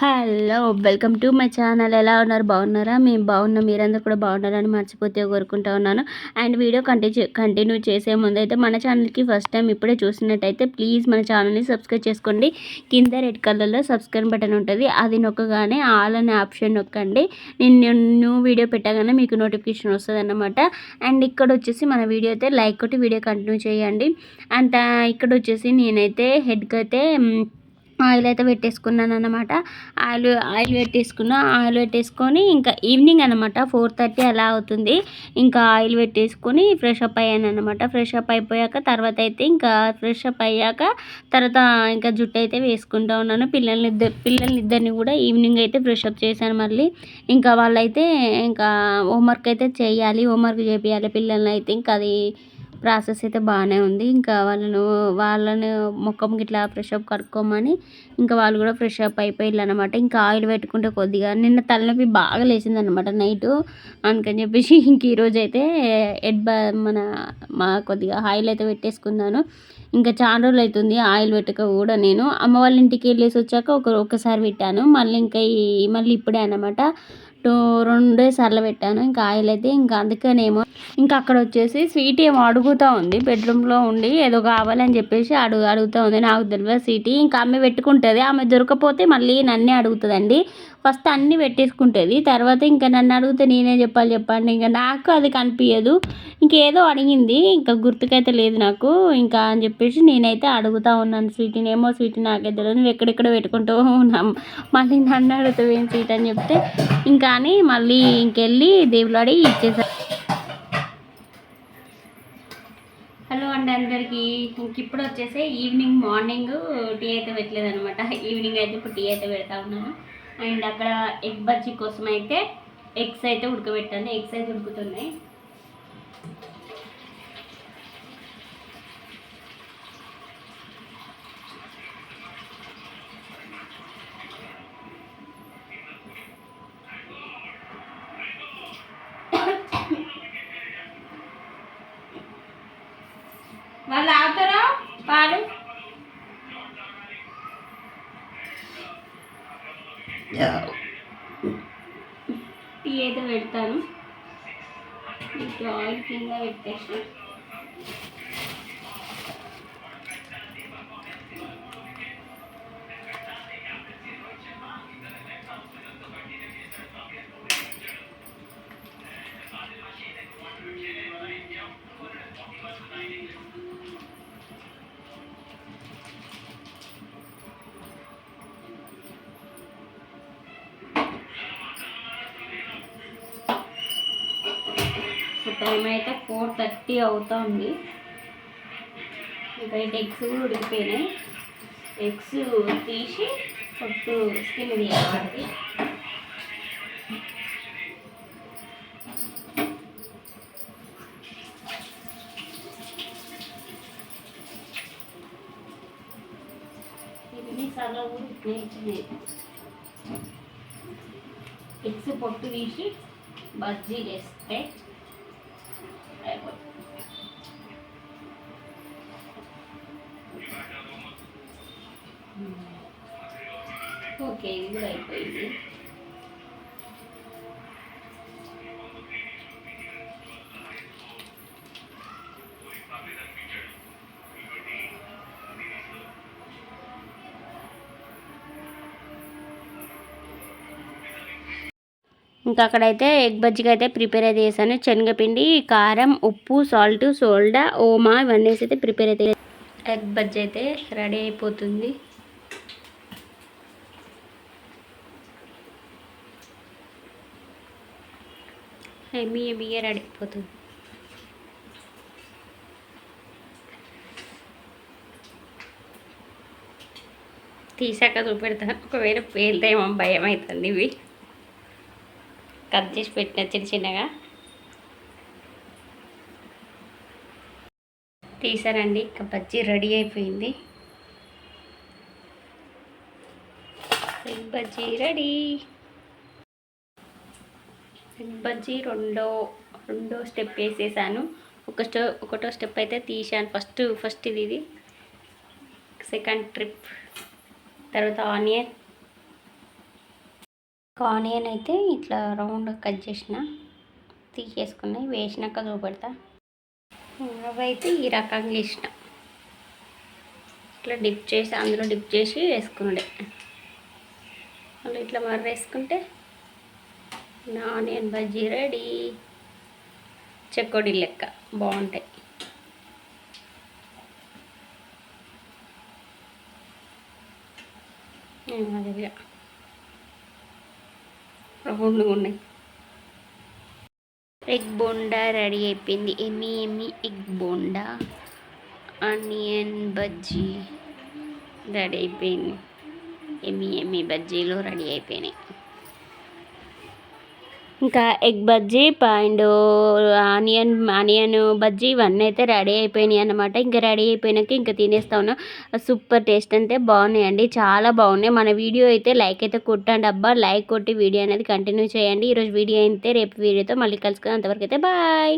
Hello welcome to my channel. ఎలా ఉన్నారు? బాగున్నారా? మేము బాగున్నాం. మీరందరూ కూడా బాగున్నారని మర్చిపోతే కోరుకుంటా ఉన్నాను. అండ్ వీడియో కంటిన్యూ కంటిన్యూ చేసే ముందు అయితే మన ఛానల్కి ఫస్ట్ టైం ఇప్పుడే చూసినట్టయితే ప్లీజ్ మన ఛానల్ని సబ్స్క్రైబ్ చేసుకోండి. కింద రెడ్ కలర్లో సబ్స్క్రైబ్ బటన్ ఉంటుంది. అది నొక్కగానే ఆల్ అనే ఆప్షన్ నొక్కండి. నేను న్యూ వీడియో పెట్టగానే మీకు నోటిఫికేషన్ వస్తుంది అన్నమాట అండ్ ఇక్కడ వచ్చేసి మన వీడియో అయితే లైక్ కొట్టి వీడియో కంటిన్యూ చేయండి. అండ్ ఇక్కడ వచ్చేసి నేనైతే హెడ్కి అయితే ఆయిల్ అయితే పెట్టేసుకున్నాను అనమాట ఆయిల్ ఆయిల్ పెట్టేసుకున్న ఆయిల్ పెట్టేసుకొని ఇంకా ఈవినింగ్ అనమాట ఫోర్ థర్టీ అలా అవుతుంది. ఇంకా ఆయిల్ పెట్టేసుకొని ఫ్రెష్ అప్ అయ్యాను అనమాట ఫ్రెష్ అప్ అయిపోయాక తర్వాత అయితే ఇంకా ఫ్రెష్ అప్ అయ్యాక తర్వాత ఇంకా జుట్టు అయితే వేసుకుంటూ ఉన్నాను. పిల్లల్ని ఇద్దరు పిల్లల్ని ఇద్దరిని కూడా ఈవినింగ్ అయితే ఫ్రెష్ అప్ చేశాను మళ్ళీ. ఇంకా వాళ్ళైతే ఇంకా హోంవర్క్ అయితే చేయాలి హోంవర్క్ చేయాలి పిల్లల్ని అయితే. ఇంకా అది ప్రాసెస్ అయితే బాగానే ఉంది. ఇంకా వాళ్ళను వాళ్ళను ముఖం గిట్లా ఫ్రెష్ అప్ కడుక్కోమని ఇంకా వాళ్ళు కూడా ఫ్రెష్ అప్ అనమాట ఇంకా ఆయిల్ పెట్టుకుంటే కొద్దిగా నిన్న తలనొప్పి బాగా లేచింది అనమాట నైట్ అందుకని చెప్పేసి ఇంక ఈరోజు అయితే హెడ్ బా మన మా కొద్దిగా ఆయిల్ అయితే పెట్టేసుకున్నాను. ఇంకా చాలా రోజులు అవుతుంది ఆయిల్ పెట్టక కూడా నేను. అమ్మ వాళ్ళ ఇంటికి వెళ్ళేసి వచ్చాక ఒక ఒకసారి పెట్టాను. మళ్ళీ ఇంకా మళ్ళీ ఇప్పుడే అనమాట రెండు రెండే సార్లు పెట్టాను. ఇంకా ఆయిల్ అయితే ఇంకా అందుకనేమో ఇంకా అక్కడ వచ్చేసి స్వీట్ ఏమో అడుగుతూ ఉంది. బెడ్రూమ్లో ఉండి ఏదో కావాలని చెప్పేసి అడుగు అడుగుతూ ఉంది. నాకు తెలియదు స్వీట్. ఇంకా ఆమె పెట్టుకుంటుంది. ఆమె దొరకపోతే మళ్ళీ నన్నే అడుగుతుందండి. ఫస్ట్ అన్నీ పెట్టేసుకుంటుంది. తర్వాత ఇంకా నన్ను అడిగితే నేనే చెప్పాలి చెప్పండి. ఇంకా నాకు అది కనిపించదు ఇంకేదో అడిగింది. ఇంకా గుర్తుకైతే లేదు నాకు. ఇంకా అని చెప్పేసి నేనైతే అడుగుతూ ఉన్నాను స్వీట్ని ఏమో స్వీట్ నాకే తెలియదు. నువ్వు ఎక్కడెక్కడ పెట్టుకుంటూ ఉన్నాం మళ్ళీ నన్ను అడుగుతావు ఏం స్వీట్ అని చెప్తే. ఇంకా అని మళ్ళీ ఇంకెళ్ళి దేవుడు అడిగి ఇచ్చేసాను హలో అండి అందరికీ. ఇంక ఇప్పుడు వచ్చేసి ఈవినింగ్ మార్నింగ్ టీ అయితే పెట్టలేదు అనమాట ఈవినింగ్ అయితే ఇప్పుడు టీ అయితే పెడతా ఉన్నాను. అండ్ అక్కడ ఎగ్ బజ్జీ కోసం అయితే ఎగ్స్ అయితే ఉడకబెట్టాను. ఎగ్స్ అయితే ఉడుకుతున్నాయి. టీ అయితే పెడతాను. ఆయిల్ కింద పెట్టేసి టైం అయితే ఫోర్ థర్టీ అవుతుంది. ఇంకా ఎగ్స్ కూడా ఉడికిపోయినాయి. ఎగ్స్ తీసి పొట్టు స్కిన్ తీయాలి ఎన్నిసార్లు ఉడికినాయి. ఎగ్స్ పొట్టు తీసి బజ్జీ చేస్తే ఓకే ఇది కూడా అయిపోయింది. ఇంకా అక్కడైతే ఎగ్ బజ్జీకి అయితే ప్రిపేర్ అయితే చేశాను. శనగపిండి కారం ఉప్పు సాల్ట్ సోల్డా ఓమా ఇవన్నీ అయితే ప్రిపేర్ అయితే ఎగ్ బజ్జి అయితే రెడీ అయిపోతుంది. ఎమ్మి ఎమ్మిగా రెడీ అయిపోతుంది తీసాక చూపెడతాను. ఒకవేళ పేలుతాయేమో భయం అవుతుంది ఇవి. కట్ చేసి పెట్టిన చిన్న చిన్నగా. తీసానండి ఇక బజ్జీ రెడీ అయిపోయింది. బజ్జీ రెడీ. బజ్జీ రెండో రెండో స్టెప్ వేసేసాను. ఒక స్టో ఒకటో స్టెప్ అయితే తీసాను ఫస్ట్ ఫస్ట్ ఇది ఇది. Second trip. తర్వాత ఆనియన్. ఆనియన్ అయితే ఇట్లా రౌండ్ కట్ చేసిన తీసేసుకున్నాయి వేసినాక చూపెడతా. అవైతే ఈ రకంగా ఇష్టం ఇట్లా డిప్ చేసి అందులో డిప్ చేసి వేసుకున్నాడే మళ్ళీ ఇట్లా మర్ర వేసుకుంటే ఆనియన్ బజ్జీ రెడీ. చెక్కోడి లెక్క బాగుంటాయి. అదిగా రౌండ్గా ఉన్నాయి. ఎగ్ బోండా రెడీ అయిపోయింది. ఎమ్మి ఎమ్మి egg bonda onion bajji ready అయిపోయింది. ఎమ్మి ఎమ్మి బజ్జీలు రెడీ అయిపోయినాయి. ఇంకా egg bajji and onion onion bajji ఇవన్నీ అయితే రెడీ అయిపోయినాయి అనమాట ఇంకా రెడీ అయిపోయినాక ఇంకా తినేస్తా ఉన్నా. సూపర్ టేస్ట్ అంటే బాగున్నాయండి. చాలా బాగున్నాయి. మన వీడియో అయితే లైక్ అయితే కొట్టండి అబ్బా. లైక్ కొట్టి వీడియో అనేది కంటిన్యూ చేయండి. ఈరోజు వీడియో అయితే రేపు వీడియోతో మళ్ళీ కలుసుకుని అంతవరకు అయితే బాయ్.